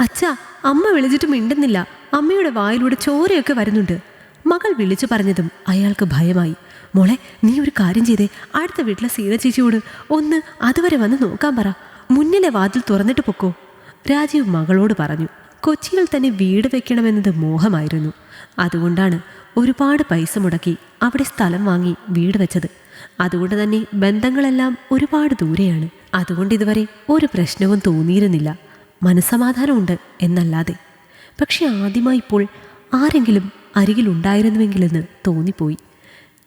അച്ഛാ അമ്മ വിളിച്ചിട്ട് മിണ്ടുന്നില്ല. അമ്മയുടെ വായിലൂടെ ചോരയൊക്കെ വരുന്നുണ്ട്. മകൾ വിളിച്ചു പറഞ്ഞതും അയാൾക്ക് ഭയമായി. മോളെ നീ ഒരു കാര്യം ചെയ്തേ. അടുത്ത വീട്ടിലെ സീത ചേച്ചിയോട് ഒന്ന് അതുവരെ വന്ന് നോക്കാൻ പറ. മുന്നിലെ വാതിൽ തുറന്നിട്ട് പൊക്കോ. രാജീവ് മകളോട് പറഞ്ഞു കൊച്ചിയിൽ തന്നെ വീട് വെക്കണമെന്നത് മോഹമായിരുന്നു. അതുകൊണ്ടാണ് ഒരുപാട് പൈസ മുടക്കി അവിടെ സ്ഥലം വാങ്ങി വീട് വെച്ചത്. അതുകൊണ്ട് തന്നെ ബന്ധങ്ങളെല്ലാം ഒരുപാട് ദൂരെയാണ്. അതുകൊണ്ട് ഇതുവരെ ഒരു പ്രശ്നവും തോന്നിയിരുന്നില്ല. മനസ്സമാധാനമുണ്ട് എന്നല്ലാതെ. പക്ഷെ ആദ്യമായി ഇപ്പോൾ ആരെങ്കിലും അരികിലുണ്ടായിരുന്നുവെങ്കിലെന്ന് തോന്നിപ്പോയി.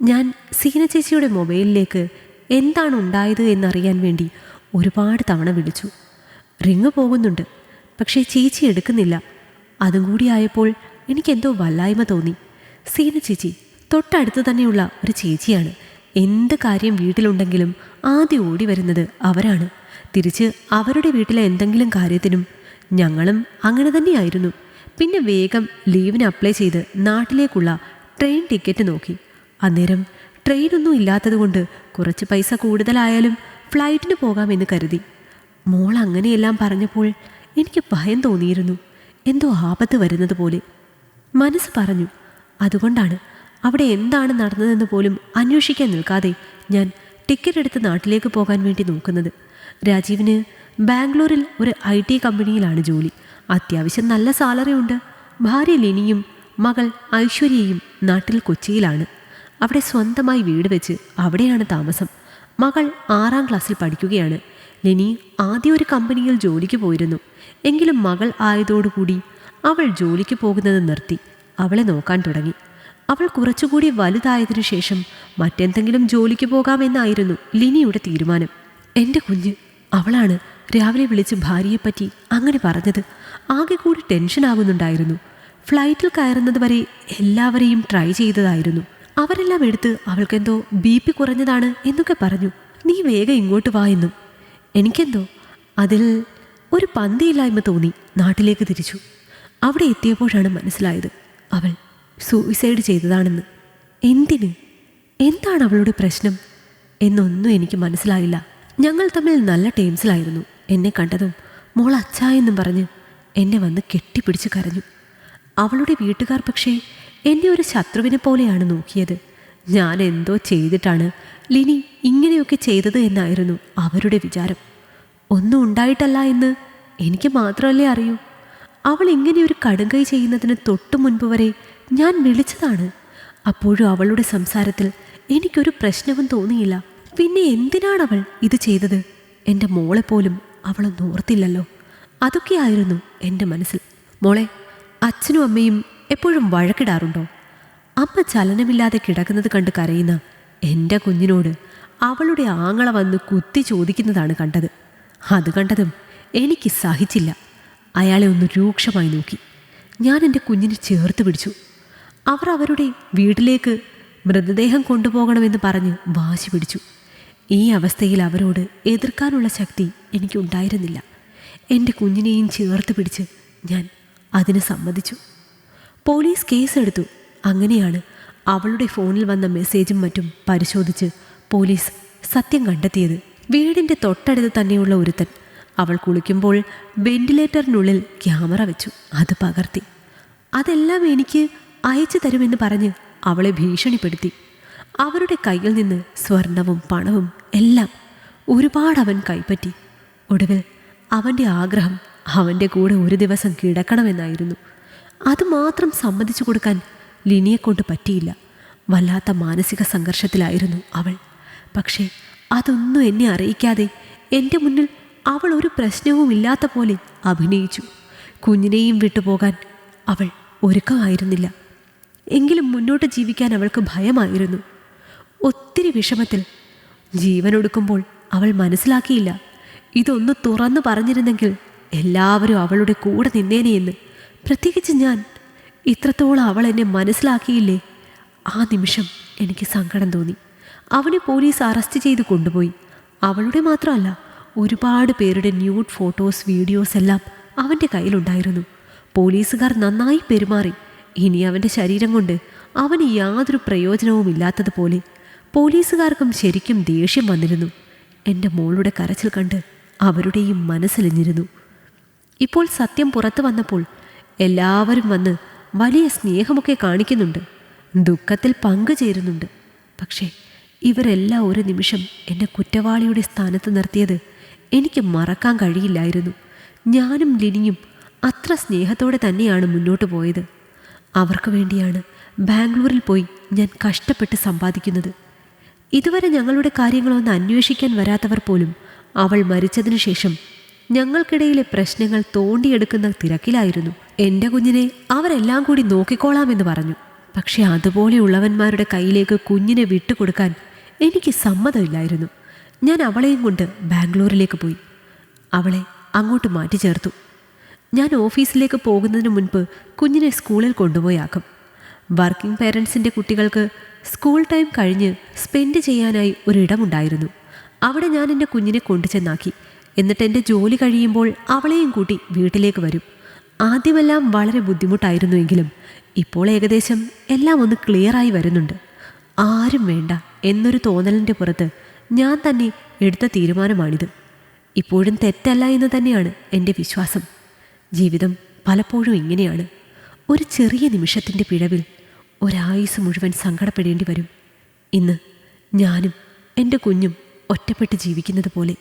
ഞാൻ സീന ചേച്ചിയുടെ മൊബൈലിലേക്ക് എന്താണ് ഉണ്ടായത് എന്നറിയാൻ വേണ്ടി ഒരുപാട് തവണ വിളിച്ചു. റിങ് പോകുന്നുണ്ട് പക്ഷേ ചേച്ചി എടുക്കുന്നില്ല. അതും കൂടിയായപ്പോൾ എനിക്കെന്തോ വല്ലായ്മ തോന്നി. സീന ചേച്ചി തൊട്ടടുത്ത് തന്നെയുള്ള ഒരു ചേച്ചിയാണ്. എന്ത് കാര്യം വീട്ടിലുണ്ടെങ്കിലും ആദ്യം ഓടി വരുന്നത് അവരാണ്. തിരിച്ച് അവരുടെ വീട്ടിലെ എന്തെങ്കിലും കാര്യത്തിനും ഞങ്ങളും അങ്ങനെ തന്നെയായിരുന്നു. പിന്നെ വേഗം ലീവിന് അപ്ലൈ ചെയ്ത് നാട്ടിലേക്കുള്ള ട്രെയിൻ ടിക്കറ്റ് നോക്കി. അന്നേരം ട്രെയിനൊന്നും ഇല്ലാത്തതുകൊണ്ട് കുറച്ച് പൈസ കൂടുതലായാലും ഫ്ലൈറ്റിന് പോകാമെന്ന് കരുതി. മോൾ അങ്ങനെയെല്ലാം പറഞ്ഞപ്പോൾ എനിക്ക് ഭയം തോന്നിയിരുന്നു. എന്തോ ആപത്ത് വരുന്നത് പോലെ. മനസ്സ് പറഞ്ഞു അതുകൊണ്ടാണ് അവിടെ എന്താണ് നടന്നതെന്ന് പോലും അന്വേഷിക്കാൻ നിൽക്കാതെ ഞാൻ ടിക്കറ്റ് എടുത്ത് നാട്ടിലേക്ക് പോകാൻ വേണ്ടി നോക്കുന്നത്. രാജീവിന് ബാംഗ്ലൂരിൽ ഒരു ഐ ടി കമ്പനിയിലാണ് ജോലി. അത്യാവശ്യം നല്ല സാലറി ഉണ്ട്. ഭാര്യ ലിനിയും മകൾ ഐശ്വര്യയും നാട്ടിൽ കൊച്ചിയിലാണ്. അവിടെ സ്വന്തമായി വീട് വെച്ച് അവിടെയാണ് താമസം. മകൾ ആറാം ക്ലാസ്സിൽ പഠിക്കുകയാണ്. ലിനി ആദ്യം ഒരു കമ്പനിയിൽ ജോലിക്ക് പോയിരുന്നു. എങ്കിലും മകൾ ആയതോടുകൂടി അവൾ ജോലിക്ക് പോകുന്നത് നിർത്തി. അവളെ നോക്കാൻ തുടങ്ങി. അവൾ കുറച്ചുകൂടി വലുതായതിനു ശേഷം മറ്റെന്തെങ്കിലും ജോലിക്ക് പോകാമെന്നായിരുന്നു ലിനിയുടെ തീരുമാനം. എന്റെ കുഞ്ഞ് അവളാണ് രാവിലെ വിളിച്ച് ഭാര്യയെപ്പറ്റി അങ്ങനെ പറഞ്ഞത്. ആകെ കൂടി ടെൻഷനാകുന്നുണ്ടായിരുന്നു ഫ്ലൈറ്റിൽ കയറുന്നത് വരെ എല്ലാവരെയും ട്രൈ ചെയ്തതായിരുന്നു. അവരെല്ലാം എടുത്ത് അവൾക്കെന്തോ ബി പി കുറഞ്ഞതാണ് എന്നൊക്കെ പറഞ്ഞു. നീ വേഗം ഇങ്ങോട്ട് വാ എന്നും. എനിക്കെന്തോ അതിൽ ഒരു പന്തിയില്ലായ്മ തോന്നി നാട്ടിലേക്ക് തിരിച്ചു. അവിടെ എത്തിയപ്പോഴാണ് മനസ്സിലായത്. അവൾ സൂയിസൈഡ് ചെയ്തതാണെന്ന്. എന്തിന്? എന്താണ് അവളുടെ പ്രശ്നം? എന്നൊന്നും എനിക്ക് മനസ്സിലായില്ല. ഞങ്ങൾ തമ്മിൽ നല്ല ടേംസിലായിരുന്നു. എന്നെ കണ്ടതും മോൾ അച്ഛ എന്നും പറഞ്ഞ് എന്നെ വന്ന് കെട്ടിപ്പിടിച്ച് കരഞ്ഞു. അവളുടെ വീട്ടുകാർ പക്ഷേ എന്നെ ഒരു ശത്രുവിനെ പോലെയാണ് നോക്കിയത്. ഞാൻ എന്തോ ചെയ്തിട്ടാണ് ലിനി ഇങ്ങനെയൊക്കെ ചെയ്തത് എന്നായിരുന്നു അവരുടെ വിചാരം. ഒന്നും ഉണ്ടായിട്ടല്ല എന്ന് എനിക്ക് മാത്രമല്ലേ അറിയൂ. അവൾ ഇങ്ങനെ ഒരു കടുങ്കൈ ചെയ്യുന്നതിന് തൊട്ടു മുൻപ് വരെ ഞാൻ വിളിച്ചതാണ്. അപ്പോഴും അവളുടെ സംസാരത്തിൽ എനിക്കൊരു പ്രശ്നവും തോന്നിയില്ല. പിന്നെ എന്തിനാണ് അവൾ ഇത് ചെയ്തത്? എന്റെ മോളെ പോലും അവളൊന്നും ഓർത്തില്ലല്ലോ. അതൊക്കെയായിരുന്നു എന്റെ മനസ്സിൽ. മോളെ അച്ഛനും അമ്മയും എപ്പോഴും വഴക്കിടാറുണ്ടോ? അമ്മ ചലനമില്ലാതെ കിടക്കുന്നത് കണ്ട് കരയുന്ന എന്റെ കുഞ്ഞിനോട് അവളുടെ ആങ്ങള വന്ന് കുത്തി ചോദിക്കുന്നതാണ് കണ്ടത്. അത് കണ്ടതും എനിക്ക് സഹിച്ചില്ല. അയാളെ ഒന്ന് രൂക്ഷമായി നോക്കി. ഞാൻ എന്റെ കുഞ്ഞിനെ ചേർത്ത് പിടിച്ചു. അവർ അവരുടെ വീട്ടിലേക്ക് മൃതദേഹം കൊണ്ടുപോകണമെന്ന് പറഞ്ഞ് വാശി പിടിച്ചു. ഈ അവസ്ഥയിൽ അവരോട് എതിർക്കാനുള്ള ശക്തി എനിക്കുണ്ടായിരുന്നില്ല. എന്റെ കുഞ്ഞിനെയും ചേർത്ത് പിടിച്ച് ഞാൻ അതിന് സമ്മതിച്ചു. പോലീസ് കേസെടുത്തു. അങ്ങനെയാണ് അവളുടെ ഫോണിൽ വന്ന മെസ്സേജും മറ്റും പരിശോധിച്ച് പോലീസ് സത്യം കണ്ടെത്തിയത്. വീടിന്റെ തൊട്ടടുത്ത് തന്നെയുള്ള ഒരുത്തൻ അവൾ കുളിക്കുമ്പോൾ വെന്റിലേറ്ററിനുള്ളിൽ ക്യാമറ വെച്ചു. അത് പകർത്തി. അതെല്ലാം എനിക്ക് അയച്ചു തരുമെന്ന് പറഞ്ഞ് അവളെ ഭീഷണിപ്പെടുത്തി. അവരുടെ കയ്യിൽ നിന്ന് സ്വർണവും പണവും എല്ലാം ഒരുപാട് അവൻ കൈപ്പറ്റി. ഒടുവിൽ അവന്റെ ആഗ്രഹം അവന്റെ കൂടെ ഒരു ദിവസം കിടക്കണമെന്നായിരുന്നു. അതുമാത്രം സമ്മതിച്ചു കൊടുക്കാൻ ലിനിയെക്കൊണ്ട് പറ്റിയില്ല. വല്ലാത്ത മാനസിക സംഘർഷത്തിലായിരുന്നു അവൾ. പക്ഷേ അതൊന്നും എന്നെ അറിയിക്കാതെ എന്റെ മുന്നിൽ അവൾ ഒരു പ്രശ്നവും ഇല്ലാത്ത പോലെ അഭിനയിച്ചു. കുഞ്ഞിനെയും വിട്ടുപോകാൻ അവൾ ഒരുക്കമായിരുന്നില്ല. എങ്കിലും മുന്നോട്ട് ജീവിക്കാൻ അവൾക്ക് ഭയമായിരുന്നു. ഒത്തിരി വിഷമത്തിൽ ജീവനൊടുക്കുമ്പോൾ അവൾ മനസ്സിലാക്കിയില്ല. ഇതൊന്ന് തുറന്നു പറഞ്ഞിരുന്നെങ്കിൽ എല്ലാവരും അവളുടെ കൂടെ നിന്നേനെയെന്ന് പ്രത്യേകിച്ച് ഞാൻ ഇത്രത്തോളം അവൾ എന്നെ മനസ്സിലാക്കിയില്ലേ? ആ നിമിഷം എനിക്ക് സങ്കടം തോന്നി. അവനെ പോലീസ് അറസ്റ്റ് ചെയ്ത് കൊണ്ടുപോയി. അവളുടെ മാത്രമല്ല ഒരുപാട് പേരുടെ ന്യൂഡ് ഫോട്ടോസ് വീഡിയോസ് എല്ലാം അവന്റെ കയ്യിലുണ്ടായിരുന്നു. പോലീസുകാർ നന്നായി പെരുമാറി. ഇനി അവന്റെ ശരീരം കൊണ്ട് അവന് യാതൊരു പ്രയോജനവും ഇല്ലാത്തതുപോലെ പോലീസുകാർക്കും ശരിക്കും ദേഷ്യം വന്നിരുന്നു. എന്റെ മോളുടെ കരച്ചിൽ കണ്ട് അവരുടെയും മനസ്സിലിഞ്ഞിരുന്നു. ഇപ്പോൾ സത്യം പുറത്തു വന്നപ്പോൾ എല്ലാവരും വന്ന് വലിയ സ്നേഹമൊക്കെ കാണിക്കുന്നുണ്ട്. ദുഃഖത്തിൽ പങ്കുചേരുന്നുണ്ട് പക്ഷേ ഇവരെല്ലാം ഒരു നിമിഷം എന്നെ കുറ്റവാളിയുടെ സ്ഥാനത്ത് നിർത്തിയത് എനിക്ക് മറക്കാൻ കഴിയില്ലായിരുന്നു. ഞാനും ലിനിയും അത്ര സ്നേഹത്തോടെ തന്നെയാണ് മുന്നോട്ട് പോയത്. അവർക്ക് വേണ്ടിയാണ് ബാംഗ്ലൂരിൽ പോയി ഞാൻ കഷ്ടപ്പെട്ട് സമ്പാദിക്കുന്നത്. ഇതുവരെ ഞങ്ങളുടെ കാര്യങ്ങളൊന്ന് അന്വേഷിക്കാൻ വരാത്തവർ പോലും അവൾ മരിച്ചതിനു ശേഷം ഞങ്ങൾക്കിടയിലെ പ്രശ്നങ്ങൾ തോണ്ടിയെടുക്കുന്ന തിരക്കിലായിരുന്നു. എന്റെ കുഞ്ഞിനെ അവരെല്ലാം കൂടി നോക്കിക്കോളാമെന്ന് പറഞ്ഞു. പക്ഷെ അതുപോലെയുള്ളവന്മാരുടെ കയ്യിലേക്ക് കുഞ്ഞിനെ വിട്ടുകൊടുക്കാൻ എനിക്ക് സമ്മതമില്ലായിരുന്നു. ഞാൻ അവളെയും കൊണ്ട് ബാംഗ്ലൂരിലേക്ക് പോയി. അവളെ അങ്ങോട്ട് മാറ്റി ചേർത്തു ഞാൻ ഓഫീസിലേക്ക് പോകുന്നതിന് മുൻപ് കുഞ്ഞിനെ സ്കൂളിൽ കൊണ്ടുപോയാക്കും. വർക്കിംഗ് പേരൻസിന്റെ കുട്ടികൾക്ക് സ്കൂൾ ടൈം കഴിഞ്ഞ് സ്പെൻഡ് ചെയ്യാനായി ഒരിടമുണ്ടായിരുന്നു. അവിടെ ഞാൻ എന്റെ കുഞ്ഞിനെ കൊണ്ടുചെന്നാക്കി. എന്നിട്ട് എന്റെ ജോലി കഴിയുമ്പോൾ അവളെയും കൂട്ടി വീട്ടിലേക്ക് വരും. ആദ്യമെല്ലാം വളരെ ബുദ്ധിമുട്ടായിരുന്നുവെങ്കിലും ഇപ്പോൾ ഏകദേശം എല്ലാം ഒന്ന് ക്ലിയറായി വരുന്നുണ്ട്. ആരും വേണ്ട എന്നൊരു തോന്നലിന്റെ പുറത്ത് ഞാൻ തന്നെ എടുത്ത തീരുമാനമാണിത്. ഇപ്പോഴും തെറ്റല്ല എന്ന് തന്നെയാണ് എന്റെ വിശ്വാസം. ജീവിതം പലപ്പോഴും ഇങ്ങനെയാണ്. ഒരു ചെറിയ നിമിഷത്തിന്റെ പിഴവിൽ ഒരായുസ് മുഴുവൻ സങ്കടപ്പെടേണ്ടി വരും. ഇന്ന് ഞാനും എന്റെ കുഞ്ഞും ഒറ്റപ്പെട്ട് ജീവിക്കുന്നത് പോലെ.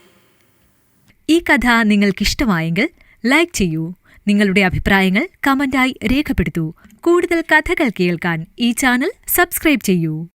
ഈ കഥ നിങ്ങൾക്കിഷ്ടമായെങ്കിൽ ലൈക്ക് ചെയ്യൂ. നിങ്ങളുടെ അഭിപ്രായങ്ങൾ കമന്റായി രേഖപ്പെടുത്തൂ. കൂടുതൽ കഥകൾ കേൾക്കാൻ ഈ ചാനൽ സബ്സ്ക്രൈബ് ചെയ്യൂ.